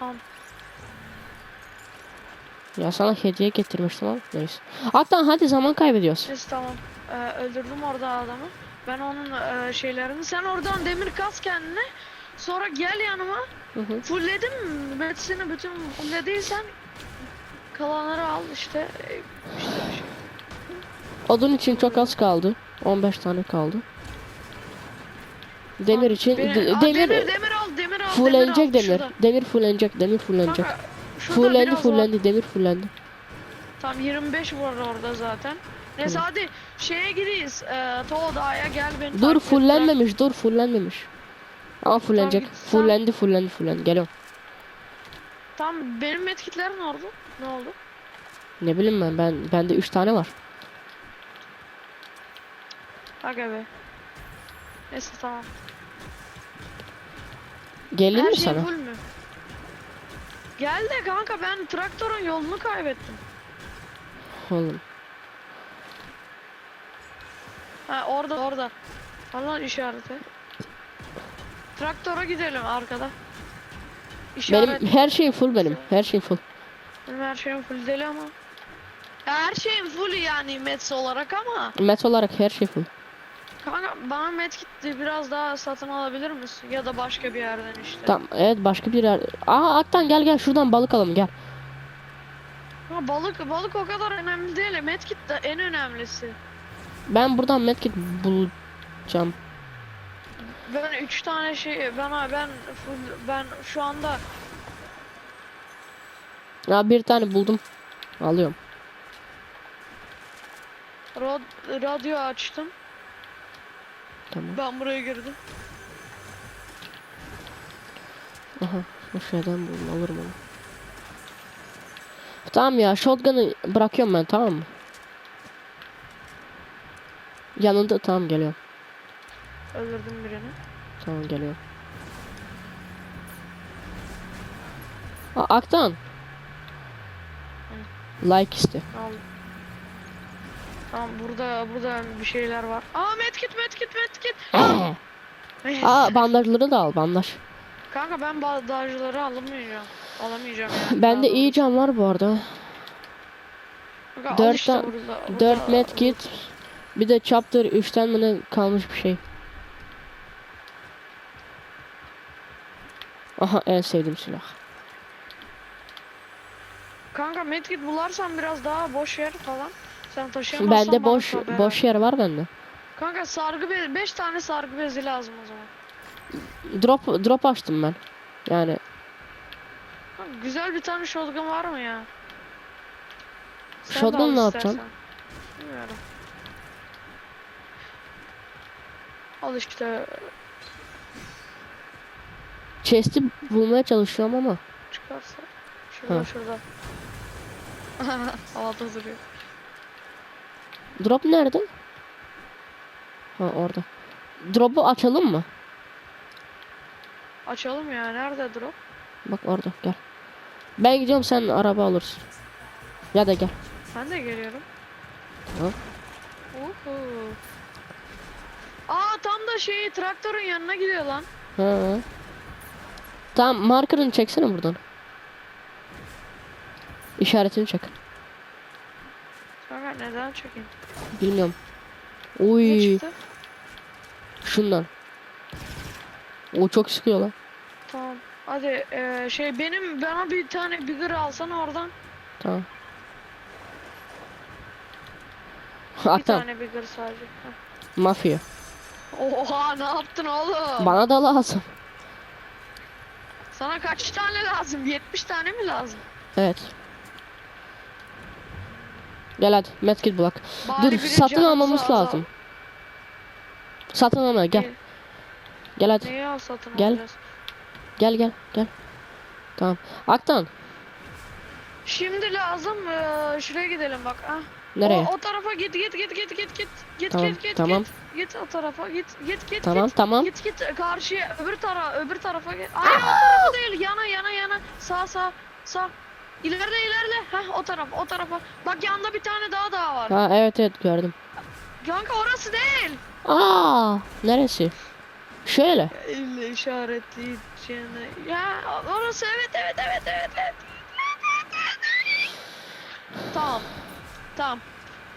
Tamam. Ya sana hediye getirmiştim ama neyse. Hatta hadi zaman kaybediyoruz. Neyse tamam. Ee, öldürdüm orada adamı. Ben onun e, şeylerini. Sen oradan demir kas kendine. Sonra gel yanıma. Hı hı. Fullledim. Hepsini bütün fullediysen kalanları al işte. Ee, işte şey. Odun için çok az kaldı. 15 tane kaldı. Demir için Aa, demir, demir, demir. Fullenecek demir. demir. fullenecek, demir fullenecek. Kanka, Fullendi, var. fullendi, demir fullendi. Tam 25 var orada zaten. Neyse Tamam. hadi şeye gideyiz. Ee, Toğdağ'a gel beni Dur fullenmemiş, dur fullenmemiş. Ama fullenecek. sen- Fullendi, fullendi, fullendi. Geliyorum. bırak. Tam benim metkitlerim ne oldu? Ne oldu? Ne bileyim ben, ben bende 3 tane var. Aga be. Neyse tamam. Gelin Her mi şey sana? full mü? Gel de kanka ben traktörün yolunu kaybettim. Oğlum. Ha orada orada. Allah işareti. Traktöre gidelim arkada. İşaret. Benim her şeyim full benim. Her şeyim full. Benim her şeyim full deli ama. Her şeyim full yani mets olarak ama. Met olarak her şey full. Kanka bana medkit biraz daha satın alabilir misin? Ya da başka bir yerden işte. Tamam evet başka bir yer. Aa Aktan gel gel şuradan balık alalım gel. Ama balık balık o kadar önemli değil. Medkit de en önemlisi. Ben buradan medkit bulacağım. Ben üç tane şey ben full ben şu anda Ya bir tane buldum. Alıyorum. rad, radyo açtım. Tamam. Ben buraya girdim. Aha. Bu şeyden buldum alırım onu. Tamam ya shotgun'ı bırakıyorum ben tamam mı? Yanında tamam geliyorum. Öldürdüm birini. Tamam geliyorum. Aa, Aktan. Like iste. Aldım. Tamam burada burada bir şeyler var. Aa medkit medkit medkit. Aa bandajları da al bandaj. Kanka ben bandajları alamayacağım. Alamayacağım yani. Bende Daha iyi can var bu arada. Kanka, al 4 işte tane burada- burada- 4 medkit. Bir de chapter 3'ten mi kalmış bir şey. Aha en sevdiğim silah. Kanka medkit bularsan biraz daha boş yer falan. Sen taşıyamazsan Bende bana boş haber boş yer var bende. Kanka sargı bezi 5 tane sargı bezi lazım o zaman. Drop drop açtım ben. Yani Kanka, güzel bir tane shotgun var mı ya? Sen de Shotgun ne istersen. yapacaksın? Bilmiyorum. Al işte chest'i bulmaya çalışıyorum ama çıkarsa. Şurada Ha. şurada. Havada duruyor. Drop nerede? Ha orada. Drop'u açalım mı? Açalım ya. Nerede drop? Bak orada gel. Ben gidiyorum sen araba alırsın. Ya da gel. Ben de geliyorum. Tamam. Uhu. Aa tam da şey traktörün yanına gidiyor lan. Ha. Tamam markerını çeksene buradan. İşaretini çek. Neden çekeyim? Bilmiyorum. Çıktı? şundan. O çok sıkıyor lan. Tamam. Hadi eee, şey benim bana bir tane bigger alsana oradan. Tamam. Bir Hatta tane bigger sadece. Heh. mafya. Oha ne yaptın oğlum? Bana da lazım. Sana kaç tane lazım? 70 tane mi lazım? Evet. Gel hadi medkit bulak. Bari Dur satın almamız azal- lazım. Satın alma gel. Ne- Gel hadi. Neyi al satın Gel. alacağız? Gel gel gel. Tamam. Aktan. Şimdi lazım eee, şuraya gidelim bak. Ah. Nereye? O, o tarafa git git git git git git git Tamam, git git tamam. git git o tarafa git git git Tamam git tamam. git git karşıya öbür tarafa öbür tarafa git. Ay o tarafa değil yana yana yana sağ sağ sağ ilerle ilerle heh o tarafa o tarafa bak yanında bir tane daha daha var. Ha evet evet gördüm. Kanka orası değil. Aa neresi? Şöyle. Elle işaretleyeceğine. Ya orası evet evet evet evet evet. Tamam. Tamam.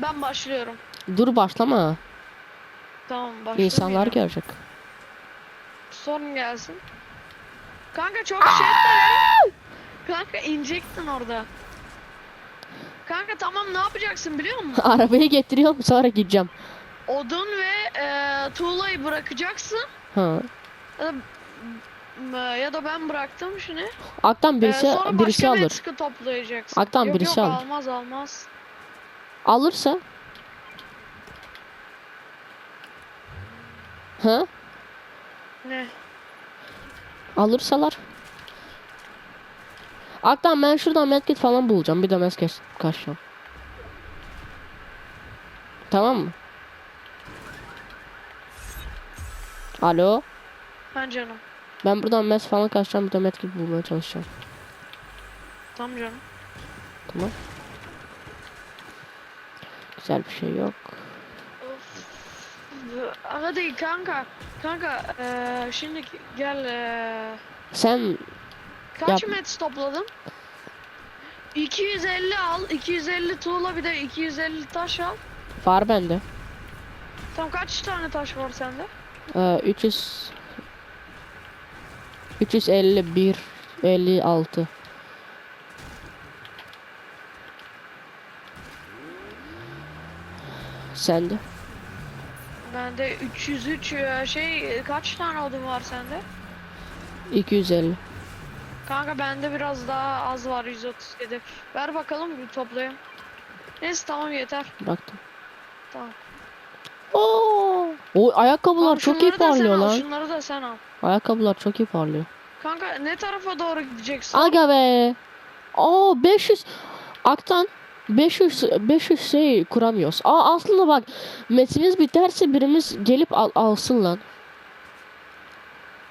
Ben başlıyorum. Dur başlama. Tamam başlıyorum. İnsanlar görecek. Sorun gelsin. Kanka çok şey. Kanka inecektin orada. Kanka tamam ne yapacaksın biliyor musun? Arabayı getiriyorum sonra gideceğim. Odun ve e, tuğlayı bırakacaksın. Ha. Ya da, ya da ben bıraktım şimdi. Aktan Ee, birisi sonra birisi başka bir alır. sıkı toplayacaksın. Haktan yok, birisi yok, alır. almaz almaz. Alırsa Ha? Ne? Alırsalar. Aktan ben şuradan medkit falan bulacağım. Bir de medkit kaçacağım. Tamam mı? Alo. Ha canım. Ben buradan mes falan kaçacağım. Bir de medkit bulmaya çalışacağım. Tamam canım. Tamam. Güzel bir şey yok. Of. Hadi kanka. Kanka eee şimdi gel eee Sen kaç Yap. met topladın? 250 al. 250 tuğla bir de 250 taş al. var bende. Tamam kaç tane taş var sende? Ee, 300 351 56 Sende Bende 303 eee, şey kaç tane odun var sende? 250 Kanka bende biraz daha az var 137. Ver bakalım bir toplayayım. Neyse tamam yeter. bıraktım. Tamam. Oo! O ayakkabılar Tamam, çok iyi parlıyor lan. Şunları da sen al. Ayakkabılar çok iyi parlıyor. Kanka ne tarafa doğru gideceksin? Aga be. Aa 500 Aktan 500 500 şey kuramıyoruz. Aa aslında bak metimiz biterse birimiz gelip al, alsın lan.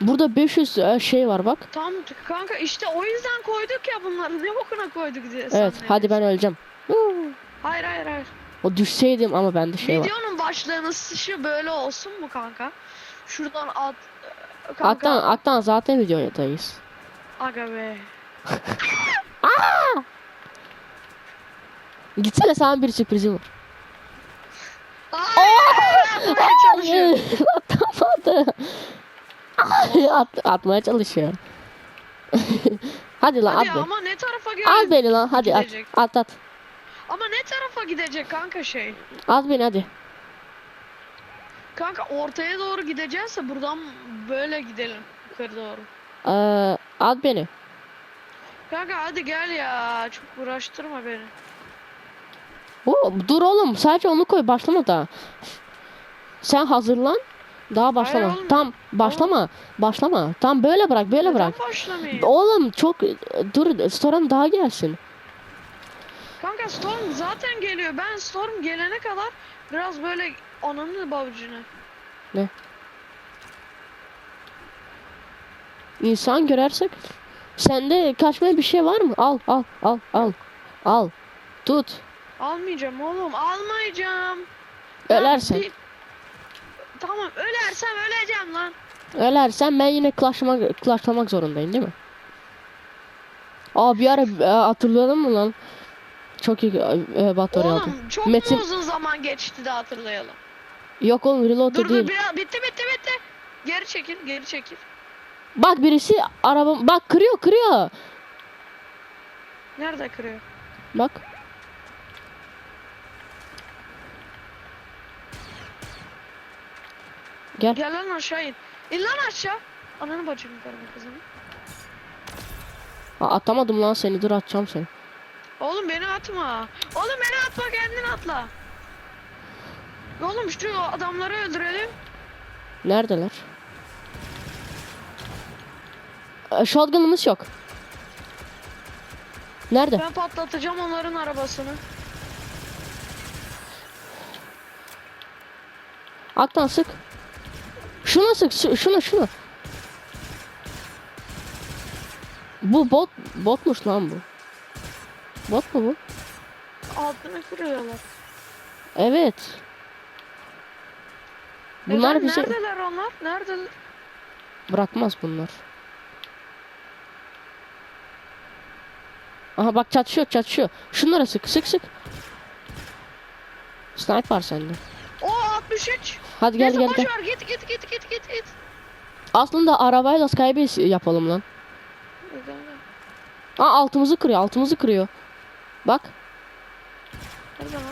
Burada 500 e, şey var bak. Tam kanka işte o yüzden koyduk ya bunları. Ne bokuna koyduk diye. Evet hadi ben öleceğim. Hayır hayır hayır. O düşseydim ama bende şey var. Videonun başlığının sışı böyle olsun mu kanka? Şuradan at. Kanka. Aktan Aktan zaten videodayız. Aga be. Gitsene sana bir sürprizim var. Aa! Atmaya çalışıyor. Atamadı. At, atmaya çalışıyor. hadi lan Hadi at beni. ama ne tarafa Al beni lan hadi at. Gidecek. At at. Ama ne tarafa gidecek kanka şey? At beni hadi. Kanka ortaya doğru gideceğizse buradan böyle gidelim yukarı doğru. Ee, at beni. Kanka hadi gel ya. Çok uğraştırma beni. Oo, dur oğlum sadece onu koy başlama daha. Sen hazırlan. Daha başlama. oğlum. Tam başlama. Başlama. Tam böyle bırak böyle Neden bırak. başlamayayım? Oğlum çok dur Storm daha gelsin. Kanka Storm zaten geliyor. Ben Storm gelene kadar biraz böyle ananı babucuna. İnsan görersek. Sende kaçmaya bir şey var mı? Al al al al. Al. Tut. Almayacağım oğlum. Almayacağım. Ölersen. Ben Tamam ölersem öleceğim lan. Ölersen ben yine klashlamak, klashlamak zorundayım değil mi? Aa bir ara e, hatırladın mı lan? Çok iyi e, Royale'dı. Oğlum çok Metin- uzun zaman geçti de hatırlayalım. Yok oğlum reload Dur değil. dur biraz bitti bitti bitti. Geri çekil geri çekil. Bak birisi araba bak kırıyor kırıyor. Nerede kırıyor? Bak. Gel. Gel lan aşağı in. İn lan aşağı. Ananı bacını karımı kızını. Aa, atamadım lan seni dur atacağım seni. Oğlum beni atma. Oğlum beni atma kendin atla. Oğlum şu adamları öldürelim. Neredeler? Ee, shotgun'ımız yok. Nerede? Ben patlatacağım onların arabasını. Aktan sık. Şuna sık, şu- şuna şuna. Bu bot botmuş lan bu. Bot mu bu? Altını kırıyorlar. Evet. Bunlar Neden? bize Neredeler onlar? Neredeler? Bırakmaz bunlar. Aha bak çatışıyor çatışıyor. Şunlara sık sık sık. Sniper sende. O 63. Hadi gel gel boş gel. ver git git git git git git. Aslında arabayla Skybase yapalım lan. Aa altımızı kırıyor altımızı kırıyor. Bak. Nerede lan?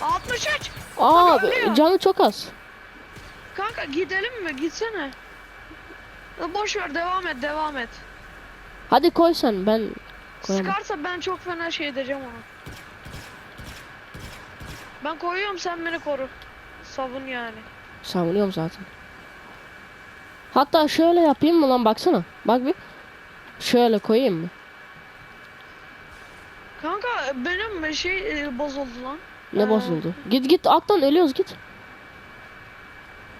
63. Aa Kanka canı çok az. Kanka gidelim mi? Gitsene. Boş ver devam et devam et. Hadi koy sen ben koyamam. Sıkarsa ben çok fena şey edeceğim onu. Ben koyuyorum sen beni koru. Savun yani. Savunuyorum zaten. Hatta şöyle yapayım mı lan baksana. Bak bir. Şöyle koyayım mı? Kanka benim şey e, bozuldu lan. Ne Ee. bozuldu? Git git alttan ölüyoruz git.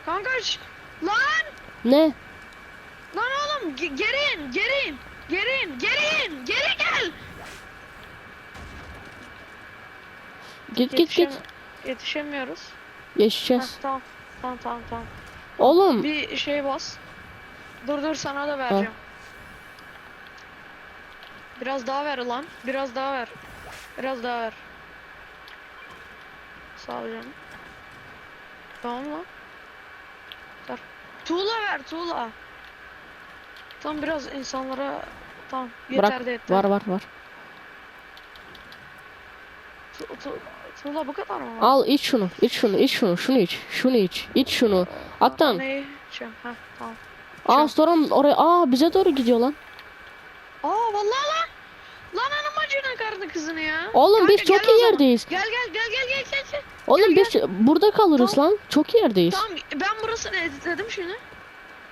Kanka lan Ne? lan oğlum ge- geri in geri in geri in geri in geri gel. Git git Yetişem- git. Yetişemiyoruz. Heh, Geçeceğiz. tamam tamam tamam tamam. Oğlum Bir şey bas. Dur dur sana da vereceğim. Biraz daha ver lan. Biraz daha ver. Biraz daha ver. Sağ ol canım. Tamam lan. Ver. Tuğla ver tuğla. Tam biraz insanlara tamam yeter bırak. de yeter. Var var var. Tu- tu- tuğla bu kadar mı? Al iç şunu. iç şunu. iç şunu. Şunu iç. Şunu iç. İç şunu. Neyi? içiyorum? Heh, tamam. Aa Storm oraya. Aa bize doğru gidiyor lan. Aa vallahi lan. Lan hanımacının karını kızını ya. Oğlum Kanka, biz çok gel iyi yerdeyiz. Gel gel gel gel gel gel. gel. Oğlum biz burada kalırız Tamam. lan. Çok iyi yerdeyiz. Tamam ben burasını editledim şimdi.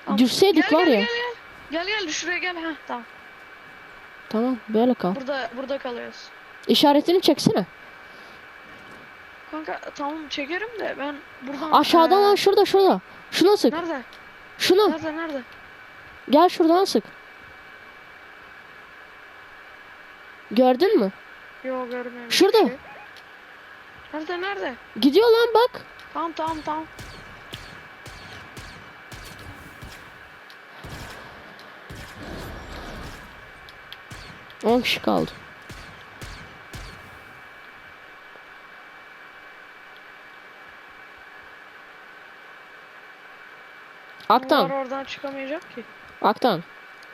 Tamam. Düşseydik Gel, var gel, ya. Gel gel. Gel gel şuraya gel. Heh, tamam. Tamam böyle kal. Burada burada kalıyoruz. İşaretini çeksene. Kanka tamam çekerim de ben buradan Aşağıdan lan şurada şurada. Şuna sık. Nerede? Şuna. Nerede nerede? Gel şuradan sık. Gördün mü? Yok görmüyorum. Şurada. Şey. Nerede nerede? Gidiyor lan bak. Tamam tamam tamam. On kişi kaldı. Aktan, Bunlar oradan çıkamayacak ki. Aktan.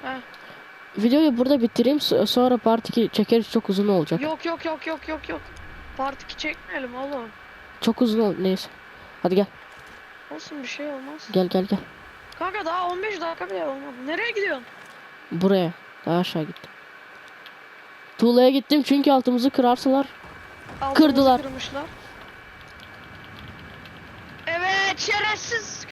Heh. Videoyu burada bitireyim so- sonra part 2 çekeriz çok uzun olacak. Yok yok yok yok yok yok. Part 2 çekmeyelim oğlum. Çok uzun ol neyse. Hadi gel. Olsun bir şey olmaz. Gel gel gel. Kanka daha 15 dakika bile olmadı. Nereye gidiyorsun? Buraya. Daha aşağı gittim. Tuğla'ya gittim çünkü altımızı kırarsalar. Altımızı Kırdılar. Kırmışlar. Evet şerefsiz